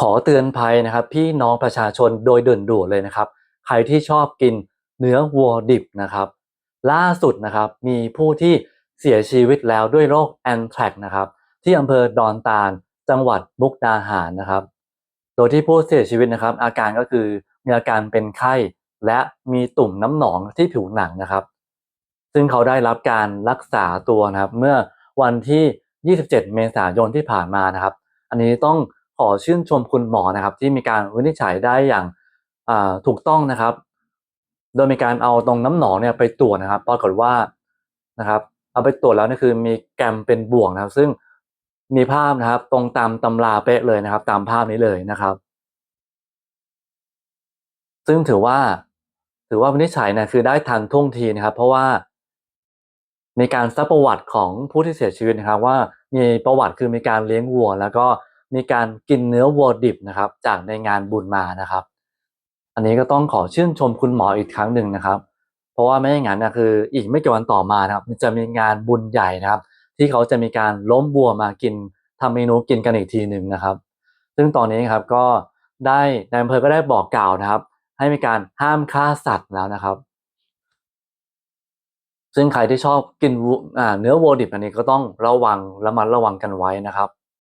ขอเตือนภัยนะครับ พี่น้องประชาชนโดยเด่นด่วนเลยนะครับ ใครที่ชอบกินเนื้อวัวดิบนะครับ ล่าสุดนะครับมีผู้ที่เสียชีวิตแล้วด้วยโรคแอนแทรกนะครับที่อำเภอดอนตาล จังหวัดมุกดาหารนะครับ โดยที่ผู้เสียชีวิตนะครับ อาการก็คือมีอาการเป็นไข้ และมีตุ่มน้ำหนองที่ผิวหนังนะครับ ซึ่งเขาได้รับการรักษาตัวนะครับ เมื่อวันที่ 27 เมษายนที่ผ่านมานะครับ อันนี้ต้อง ขอชื่นชมคุณหมอนะครับ ที่มีการวินิจฉัยได้อย่างาถูกต้องนะครับ โดยมีการเอาตรงน้ำหนองเนี่ยไปตรวจนะครับ ปรากฏว่านะครับ เอาไปตรวจแล้วนี่คือมีแกมเป็นบวกนะครับ ซึ่งมีภาพนะครับ ตรงตามตำราเป๊ะเลยนะครับ ตามภาพนี้เลยนะครับ ซึ่งถือว่า ถือว่าวินิจฉัยนี่คือได้ทันท่วงทีนะครับ เพราะว่ามีการซักประวัติของผู้ที่เสียชีวิตนะครับ ว่ามีประวัติคือมีการเลี้ยงวัว แล้วก็ มีการกินเนื้อวัวดิบนะครับ จากในงานบุญมานะครับ อันนี้ก็ต้องขอชื่นชมคุณหมออีกครั้งหนึ่งนะครับ เพราะว่าไม่อย่างนั้นนะคือ อีกไม่กี่วันต่อมานะครับ จะมีงานบุญใหญ่นะครับ ที่เขาจะมีการล้มวัวมากินทำเมนูกินกันอีกทีหนึ่งนะครับ ซึ่งตอนนี้ครับก็ได้นายอำเภอก็ได้บอกกล่าวนะครับ ให้มีการห้ามฆ่าสัตว์แล้วนะครับ ซึ่งใครที่ชอบกินเนื้อวัวดิบอันนี้ก็ต้องระวังระมัดระวังกันไว้นะครับ